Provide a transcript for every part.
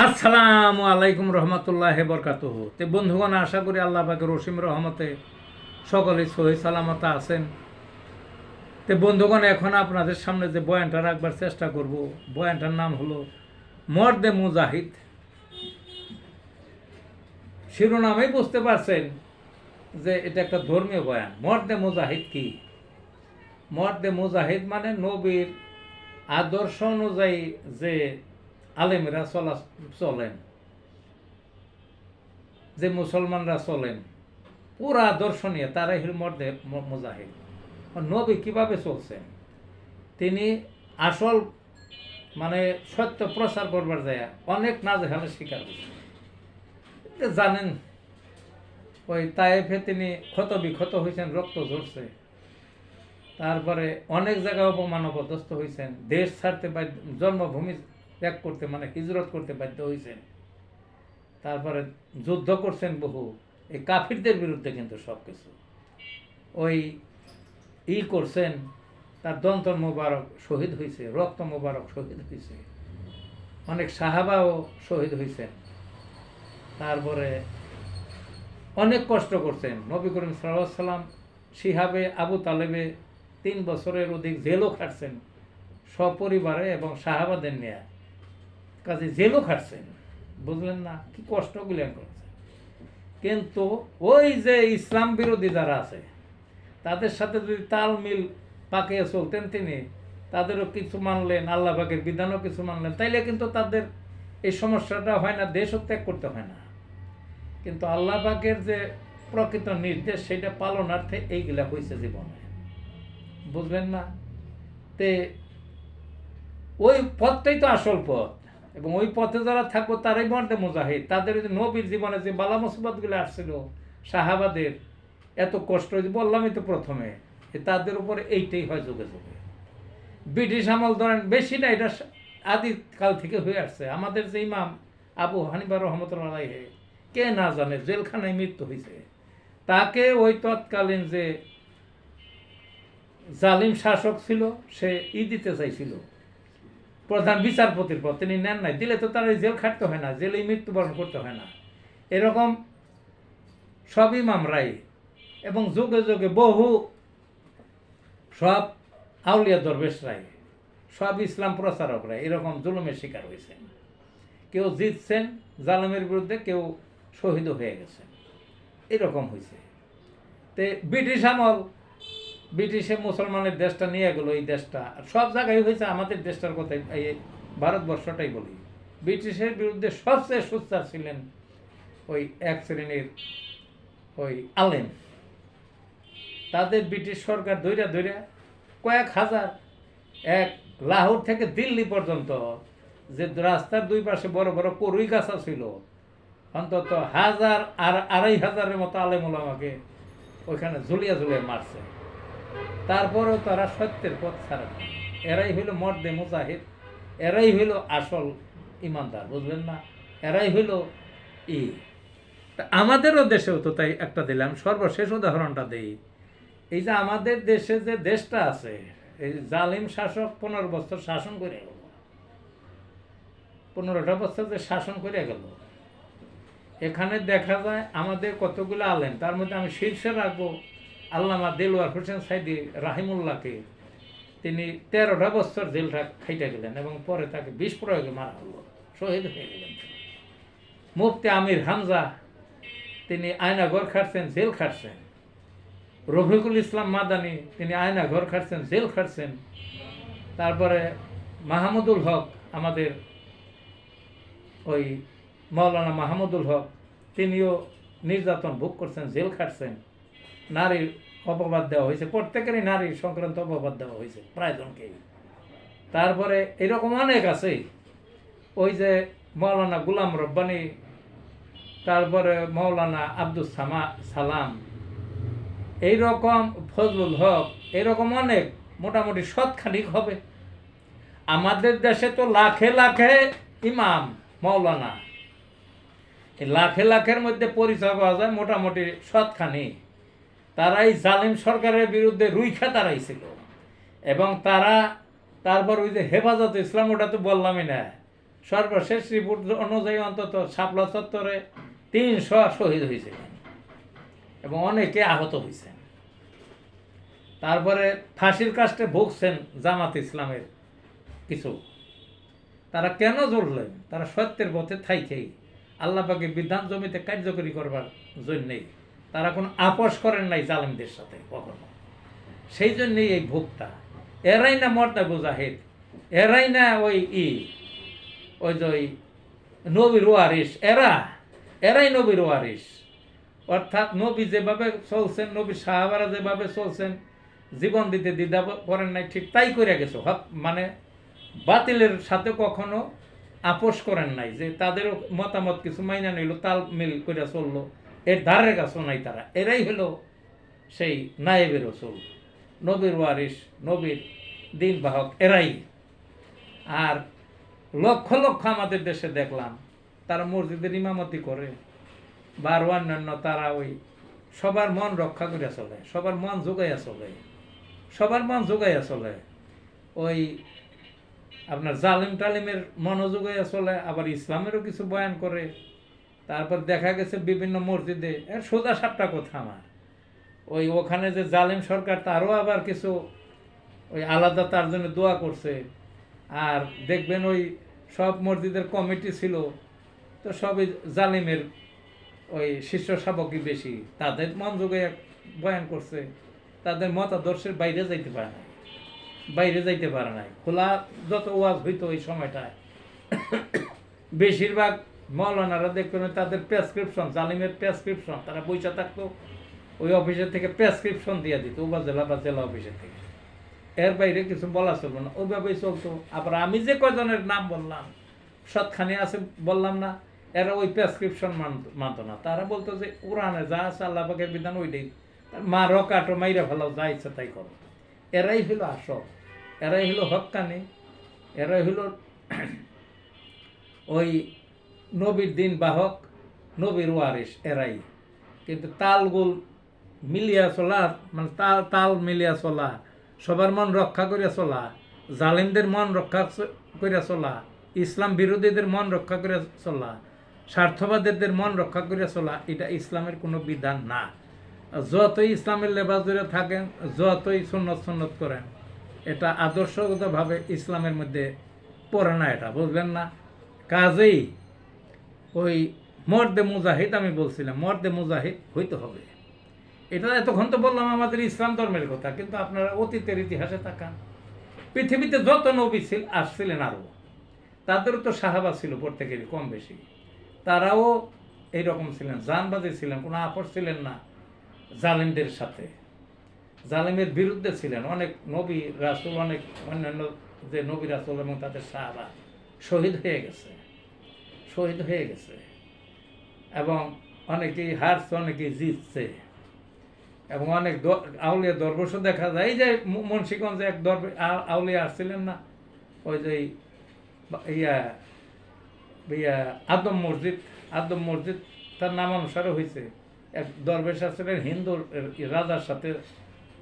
আসসালামু আলাইকুম রহমতুল্লাহ বরকাত তে বন্ধুগণ, আশা করি আল্লাহ পাকের রসিম রহমতে সকলে সহি সালামতা আছেন। তে বন্ধুগণ, এখন আপনাদের সামনে যে বয়ানটা রাখবার চেষ্টা করব, বয়ানটার নাম হলো মর্দে মুজাহিদ। শিরোনামেই বুঝতে পারছেন যে এটা একটা ধর্মীয় বয়ান। মর্দে মুজাহিদ কি? মর্দে মুজাহিদ মানে নবীর আদর্শ অনুযায়ী যে আলেমরা চলা চলেন। যে মুসলমানরা চলেন, পুরা দর্শনীয় নিয়ে তারাই হল মর্দে মুজাহিদ। নবী কীভাবে চলছেন? তিনি আসল মানে সত্য প্রচার করবার যায়, অনেক নাজেহালের শিকার হয়েছেন। এটা জানেন, ওই তাইফে তিনি ক্ষত বিক্ষত হয়েছেন, রক্ত ঝরছে। তারপরে অনেক জায়গায় অপমান হয়েছেন। দেশ ছাড়তে বাধ্য জন্মভূমি ত্যাগ করতে মানে হিজরত করতে বাধ্য হয়েছেন তারপরে যুদ্ধ করছেন বহু। এই কাফিরদের বিরুদ্ধে কিন্তু সব কিছু ওই ই করছেন, তার দন্ত মোবারক শহীদ হয়েছে রক্ত মোবারক শহীদ হয়েছে অনেক সাহাবাও শহীদ হয়েছেন তারপরে অনেক কষ্ট করছেন। নবী করিম সাল্লাম সিহাবে আবু তালেবে তিন বছরের অধিক জেলও খাটছেন সপরিবারে এবং সাহাবাদের নিয়ে কাজে জেলও খাটছেন বুঝলেন না? কি কষ্ট কষ্টগুলি করছেন কিন্তু ওই যে ইসলাম বিরোধী যারা আছে, তাদের সাথে যদি তাল মিল পাকিয়ে চলতেন তিনি, তাদেরও কিছু মানলেন, আল্লাহ পাকের বিধানও কিছু মানলেন, তাইলে কিন্তু তাদের এই সমস্যাটা হয় না দেশও ত্যাগ করতে হয় না। কিন্তু আল্লাহ পাকের যে প্রকৃত নির্দেশ, সেটা পালনার্থে এইগুলা হয়েছে জীবনে। বুঝলেন না? তে ওই পথটাই তো আসল পথ। এবং ওই পথে যারা থাকব তারাই মর্দে মুজাহিদ। তাদের যে নবীর জীবনে যে বালা মুসিবতগুলো আসছিল, সাহাবাদের এত কষ্ট হয়েছে বললামই তো প্রথমে তাদের উপরে এইটাই হয় যোগে যুগে। ব্রিটিশ আমল ধরেন, বেশি না, এটা আদিকাল থেকে হয়ে আসছে। আমাদের যে ইমাম আবু হানিবা রহমতুল্লাহ কে না জানে, জেলখানায় মৃত্যু হয়েছে। তাকে ওই তৎকালীন যে জালিম শাসক ছিল, সে ই দিতে চাইছিল। প্রধান বিচারপতির পদ তিনি নেন নাই। দিলে তো তার জেল খাটতে হয় না জেলেই মৃত্যুবরণ করতে হয় না। এরকম সব ইমামরাই এবং যুগে যুগে বহু সব আউলিয়া দরবেশ দরবেশরাই সব ইসলাম প্রচারকরা এরকম জুলুমের শিকার হয়েছেন। কেউ জিতছেন জালেমের বিরুদ্ধে, কেউ শহীদ হয়ে গেছেন। এরকম হয়েছে। তে ব্রিটিশ আমল ব্রিটিশে মুসলমানের দেশটা নিয়ে গেল এই দেশটা। সব জায়গায় হয়েছে আমাদের দেশটার কথাই এই ভারতবর্ষটাই বলি। ব্রিটিশের বিরুদ্ধে সবচেয়ে সোচ্চার ছিলেন ওই এক শ্রেণির ওই আলেম। তাদের ব্রিটিশ সরকার দৈরা দৈরা কয়েক হাজার, এক লাহোর থেকে দিল্লি পর্যন্ত যে রাস্তার দুই পাশে বড় বড় করুই গাছা ছিল, অন্তত হাজার আর আড়াই হাজারের মতো আলেম আমাকে ওইখানে ঝুলিয়া ঝুলিয়ে মারছে। তারপরেও তারা সত্যের পথ ছাড়ে না। এরাই হইল মর্দে মুজাহিদ, এরাই হইল আসল ইমানদার, বুঝলেন না? এরাই হইল ই। আমাদেরও দেশেও তো তাই একটা দিলাম। সর্বশেষ উদাহরণটা দেই। এই যে আমাদের দেশে যে দেশটা আছে, এই জালিম শাসক পনেরো বছর শাসন করে গেল। পনেরোটা বছর যে শাসন করে গেল। এখানে দেখা যায় আমাদের কতগুলো আলেম, তার মধ্যে আমি শীর্ষে রাখব আল্লামা দেলওয়ার হোসেন সাইদি রাহিমুল্লাহকে তিনি তেরোটা বছর জেলটা খাইতে গেলেন এবং পরে তাকে বিষ প্রয়োগে মারা হলো, শহীদ হয়ে গেলেন মুফতি আমির হামজা, তিনি আয়না ঘর খাটছেন, জেল খাটছেন। রফিকুল ইসলাম মাদানি, তিনি আয়না ঘর খাটছেন, জেল খাটছেন। তারপরে মাহমুদুল হক, আমাদের ওই মৌলানা মাহমুদুল হক, তিনিও নির্যাতন ভোগ করছেন, জেল খাটছেন। নারীর অপবাদ দেওয়া হয়েছে। প্রত্যেকেরই নারী সংক্রান্ত অপবাদ দেওয়া হয়েছে, প্রায় জনকেই। তারপরে এরকম অনেক আছে। ওই যে মৌলানা গুলাম রব্বানি, তারপরে মৌলানা আব্দুল সামা, সালাম, এইরকম ফজলুল হক, এরকম অনেক, মোটামুটি সৎখানিক হবে। আমাদের দেশে তো লাখে লাখে ইমাম মৌলানা লাখে লাখের মধ্যে পরিচয় পাওয়া যায় মোটামুটি সৎখানি তারাই জালিম সরকারের বিরুদ্ধে রুইখা দাঁড়াইছিল এবং তারা তারপর ওই যে হেফাজত ইসলাম, ওটা তো বললামই না। সর্বশেষ রিপোর্ট অনুযায়ী অন্তত শাপলা চত্বরে তিনশো শহীদ হয়েছিলেন এবং অনেকে আহত হয়েছেন। তারপরে ফাঁসির কাজটা ভুগছেন জামাত ইসলামের কিছু। তারা কেন জড়লেন তারা সত্যের পথে থাইকেই। আল্লাহ পাকে বিধান জমিতে কার্যকরী করবার জন্যেই। তারা কোনো আপোষ করেন নাই জালেমদের সাথে কখনো। সেই জন্যেই এই ভোগটা এরাই না মর্দা মুজাহিদ এরাই না ওই ই, ওই যে ওই নবীর ওয়ারিস এরা, এরাই নবীর ওয়ারিস অর্থাৎ নবী যেভাবে চলছেন, নবী সাহাবারা যেভাবে চলছেন, জীবন দিতে দ্বিধা করেন নাই, ঠিক তাই করে গেছো। হক মানে বাতিলের সাথে কখনো আপোষ করেন নাই, যে তাদের মতামত কিছু মাইনা নিল, তাল মিল করে চলল। এর ধারের কাছেও নাই তারা। এরাই হলো সেই নায়েবের রসুল। নবীর ওয়ারিস নবীর দিন বাহক, এরাই। আর লক্ষ লক্ষ আমাদের দেশে দেখলাম, তারা মসজিদের ইমামতি করে, বা আর অন্যান্য তারা ওই সবার মন রক্ষা করে চলে, সবার মন যোগাইয়া চলে, সবার মন যোগাইয়া চলে। ওই আপনার জালিম টালিমের মনোযোগাইয়া চলে, আবার ইসলামেরও কিছু বয়ান করে তারপর দেখা গেছে বিভিন্ন মসজিদে, এর সোজা সাপটা কথা আমার? ওই ওখানে যে জালিম সরকার, তারও আবার কিছু ওই আলাদা তার জন্য দোয়া করছে। আর দেখবেন ওই সব মসজিদের কমিটি ছিল, তো সবই জালিমের ওই শিষ্য শাবকই বেশি। তাদের মন যোগে বয়ান করছে, তাদের মতাদর্শের বাইরে যাইতে পারে না বাইরে যাইতে পারে নাই। খোলা যত ওয়াজ হইতো ওই সময়টায়, বেশিরভাগ মৌলানারা দেখবেন তাদের প্রেসক্রিপশন জালিমের প্রেসক্রিপশন তারা পয়সা থাকতো, ওই অফিসের থেকে প্রেসক্রিপশন দিয়ে দিত, উপজেলা বা জেলা অফিসের থেকে। এর বাইরে কিছু বলা চলবে না, ওইভাবেই চলতো। আবার আমি যে কয়জনের নাম বললাম সৎখানি আছে বললাম না, এরা ওই প্রেসক্রিপশন মানত না। তারা বলতো যে, কোরআনে যা আছে আল্লাহ পাকের বিধান ওইটাই। মারো কাটো, মাইরা ফেলাও, যা ইচ্ছা তাই করো। এরাই হলো আসল, এরাই হলো হক্কানি এরাই হলো ওই নবীর দিন বাহক, নবীর ওয়ারিস এরাই। কিন্তু তালগুল মিলিয়া চলা মানে তাল তাল মিলিয়া চলা, সবার মন রক্ষা করিয়া চলা, জালিমদের মন রক্ষা করিয়া চলা, ইসলাম বিরোধীদের মন রক্ষা করিয়া চলা স্বার্থবাদীদের মন রক্ষা করিয়া চলা, এটা ইসলামের কোনো বিধান না। যতই ইসলামের লেবাস ধরে থাকেন, যতই সুন্নত সুন্নত করেন, এটা আদর্শগতভাবে ইসলামের মধ্যে পড়ে না এটা, বুঝলেন না? কাজেই ওই মর্দে মুজাহিদ আমি বলছিলাম, মর্দে মুজাহিদ হইতে হবে। এটা এতক্ষণ তো বললাম আমাদের ইসলাম ধর্মের কথা, কিন্তু আপনারা অতীতের ইতিহাসে তাকান। পৃথিবীতে যত নবী ছিল, আসছিলেন আরও তাদেরও তো সাহাবা ছিল প্রত্যেকেরই কম বেশি। তারাও এইরকম ছিলেন জানবাদী ছিলেন, কোনো আপস ছিলেন না জালিমদের সাথে। জালিমের বিরুদ্ধে ছিলেন, অনেক নবী রাসুল, অনেক অন্যান্য যে নবী রাসুল এবং তাদের সাহাবা শহীদ হয়ে গেছে। শহীদ হয়ে গেছে। এবং অনেকেই হারছে, অনেকেই জিতছে। এবং অনেক আউলিয়া দরবেশও দেখা যায়, এই যে মুন্সিগঞ্জে এক দরবে আউলিয়া আসছিলেন না? ওই যে ইয়া ইয়া, আদম মসজিদ আদম মসজিদ, তার নাম অনুসারে হয়েছে এক দরবেশ আসছিলেন হিন্দু রাজার সাথে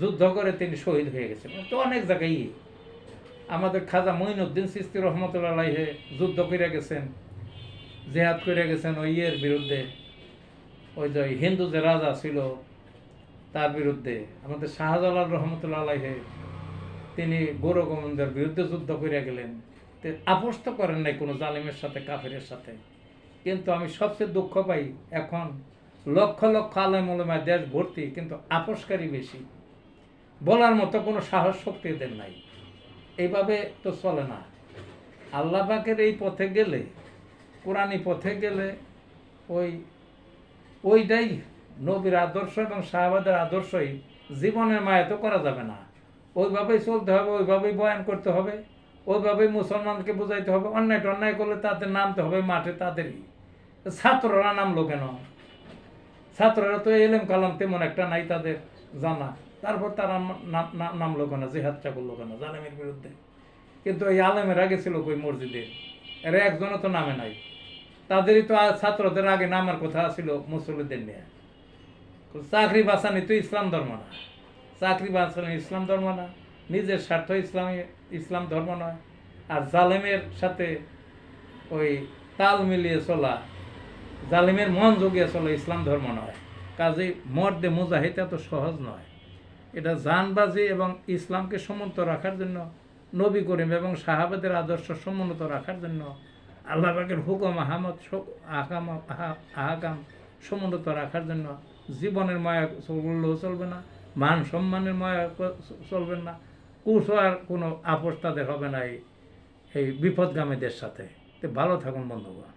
যুদ্ধ করে তিনি শহীদ হয়ে গেছেন। তো অনেক জায়গায় আমাদের খাজা মঈনুদ্দিন সিস্তি রহমতুল্লাহ যুদ্ধ করে গেছেন। জেহাদ করে গেছেন ওই ইয়ের বিরুদ্ধে। ওই যে হিন্দু যে রাজা ছিল, তার বিরুদ্ধে। আমাদের শাহজালাল রহমতুল্লাহ আলাইহে, তিনি গৌরগোবিন্দের বিরুদ্ধে যুদ্ধ করে গেলেন। আপোষ তো করেন নাই কোনো জালিমের সাথে, কাফেরের সাথে। কিন্তু আমি সবচেয়ে দুঃখ পাই এখন, লক্ষ লক্ষ আলেম ওলামায় দেশ ভর্তি, কিন্তু আপোষকারী বেশি। বলার মতো কোনো সাহস শক্তি এদের নাই। এইভাবে তো চলে না। আল্লাহ পাকের এই পথে গেলে কোরআনী পথে গেলে ওই, ওইটাই নবীর আদর্শ এবং শাহবাদের আদর্শই। জীবনের মায়া তো করা যাবে না। ওইভাবেই চলতে হবে, ওইভাবেই বয়ান করতে হবে, ওইভাবেই মুসলমানকে বোঝাইতে হবে, অন্যায় অন্যায় করলে তাদের নামতে হবে, মাঠে তাদেরই। ছাত্ররা নামলো কেন? ছাত্ররা তো এলেম কালাম তেমন একটা নাই তাদের জানা। তারপর তারা নাম- নাম- নামলো কেন? জেহাদটা করল কেন? জালেমের বিরুদ্ধে। কিন্তু এই আলেমের আগে ছিল কই মসজিদে? এরা একজনও তো নামে নাই। তাদেরই তো ছাত্রদের আগে নামার কথা ছিল মুসলিদের নিয়ে। চাকরি বাঁচানি তো ইসলাম ধর্ম না। চাকরি বাঁচানি ইসলাম ধর্ম না। নিজের স্বার্থ ইসলামী, ইসলাম ধর্ম নয়। আর জালেমের সাথে ওই তাল মিলিয়ে চলা, জালিমের মন জুগিয়ে চলা ইসলাম ধর্ম নয়। কাজে মর্দে মুজাহিদ এত সহজ নয়। এটা জানবাজি এবং ইসলামকে সমুন্নত রাখার জন্য, নবী করিম এবং সাহাবাদের আদর্শ সমুন্নত রাখার জন্য আল্লাহ পাকের হুকুম, আহমদ আহকাম আহাকাম সমুন্নত রাখার জন্য জীবনের মায়া চলবে না, মান সম্মানের মায়া চলবেন চলবে না কুসো আর কোনো আপোষ তাদের হবে না এই বিপদগামীদের সাথে। তো ভালো থাকুন বন্ধুগণ।